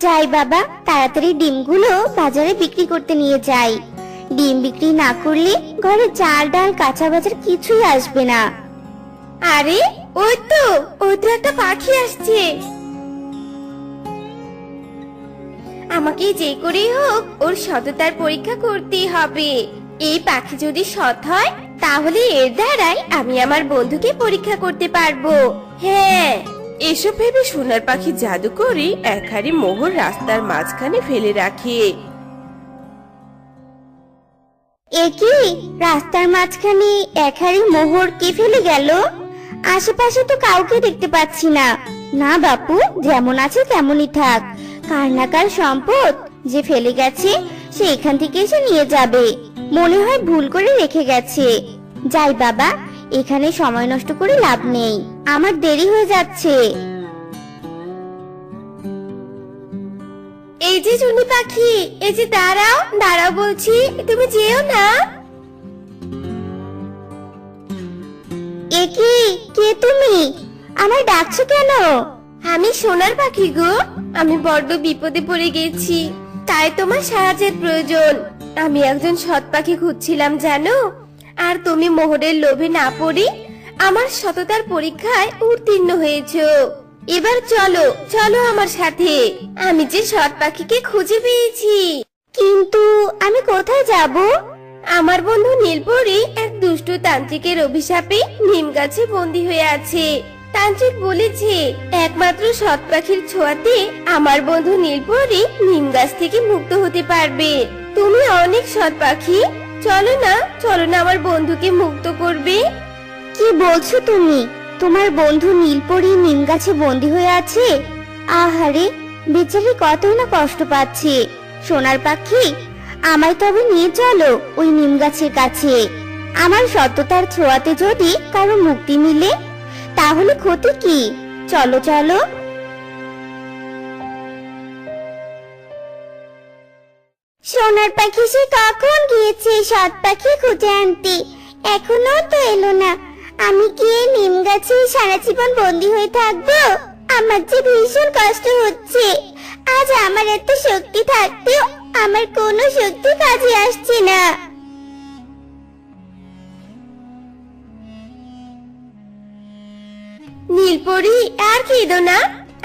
যাই বাবা, তাড়াতাড়ি ডিমগুলো বাজারে বিক্রি করতে নিয়ে যাই। ডিম বিক্রি না করলে ঘরে চাল ডাল কাঁচা বাজার কিছুই আসবে না। আরে, ওই তো ওই তো একটা পাখি আসছে। আমাকে যে করেই হোক, ওর সততার পরীক্ষা করতেই হবে। এই পাখি যদি সৎ হয়, তাহলে এর দ্বারাই আমি আমার বন্ধুকে পরীক্ষা করতে পারব। হ্যাঁ। এসব ভেবে সোনার পাখি জাদু করে এক মোহর রাস্তার মাঝখানে ফেলে রাখে। এ রাস্তার মাঝখানে এক মোহর কে ফেলে গেল? আশেপাশে তো কাউকে দেখতে পাচ্ছি না। না বাপু, যেমন আছে তেমনই থাক। কার না কার সম্পদ যে ফেলে গেছে সে এখান থেকে এসে নিয়ে যাবে। মনে হয় ভুল করে রেখে গেছে। যাই বাবা এখানে সময় নষ্ট করে লাভ নেই। আমার দেরি হয়ে যাচ্ছে। এই যে চুনি পাখি, এই যে দাঁড়াও দাঁড়াও বলছি, তুমি যেও না। এ কি তুমি? আমায় ডাকছো কেন? আমি সোনার পাখি গো। আমি বড্ড বিপদে পড়ে গেছি। তাই তোমার সাহায্যের প্রয়োজন। আমি একজন সৎ পাখি খুঁজছিলাম, জানো? আর তুমি মোহরের লোভে না পড়ে আমার সততার পরীক্ষায় উত্তীর্ণ হয়েছো। এবার চলো চলো আমার সাথে। আমি যে সৎ পাখিকে খুঁজে পেয়েছি। কিন্তু আমি কোথায় যাব? আমার বন্ধু নীলপরি এক দুষ্ট তান্ত্রিকের অভিশাপে নিম গাছে বন্দী হয়ে আছে। তান্ত্রিক বলেছে, একমাত্র সৎ পাখির ছোঁয়াতে আমার বন্ধু নীলপরি নিম গাছ থেকে মুক্ত হতে পারবে। তুমি অনেক সৎ পাখি চলো না চলো না, আমার বন্ধুকে মুক্ত করবে। কি বলছো তুমি? তোমার বন্ধু নীলপরি নিম গাছে বন্দি হয়ে আছে? আহারে, বেচারি কতই না কষ্ট পাচ্ছে। সোনার পাখি, আমায় তবে নিয়ে চলো ওই নিম গাছের কাছে। আমার সত্যতার ছোঁয়াতে যদি কারও মুক্তি মিলে, তাহলে ক্ষতি কি? চলো চলো। সোনার পাখি সে কখন গিয়েছে? সৎ পাখি খুঁজে আনতে। এখনও তো এলো না। আমি কি নিম গাছে সারা জীবন বন্দি হয়ে থাকব? আমার যে ভীষণ কষ্ট হচ্ছে। আজ আমার এত শক্তি থাকতেও আমার কোনো শক্তি কাজে আসছে না। নীলপরি, আর কেঁদো না।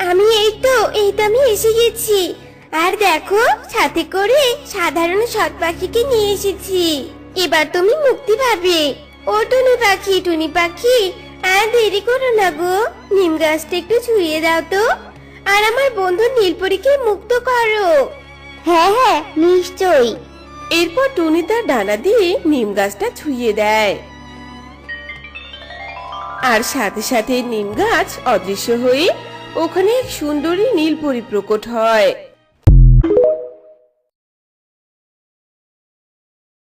আমি এই তো এই তো আমি এসে গেছি। আর দেখো সাথে করে সাধারণ সৎ পাখিকে নিয়ে এসেছি। এবার তুমি মুক্তি পাবে। ও টুনি পাখি টুনি পাখি আর দেরি করো না গো। নিম গাছটা একটু ছুঁয়ে দাও তো। আর আমার বন্ধু নীলপরিকে মুক্ত করো। হ্যাঁ হ্যাঁ নিশ্চয়ই। এরপর টুনি তার ডানা দিয়ে নিম গাছটা ছুঁয়ে দেয়। আর সাথে সাথে নিম গাছ অদৃশ্য হয়ে ওখানে এক সুন্দরী নীলপরি প্রকট হয়।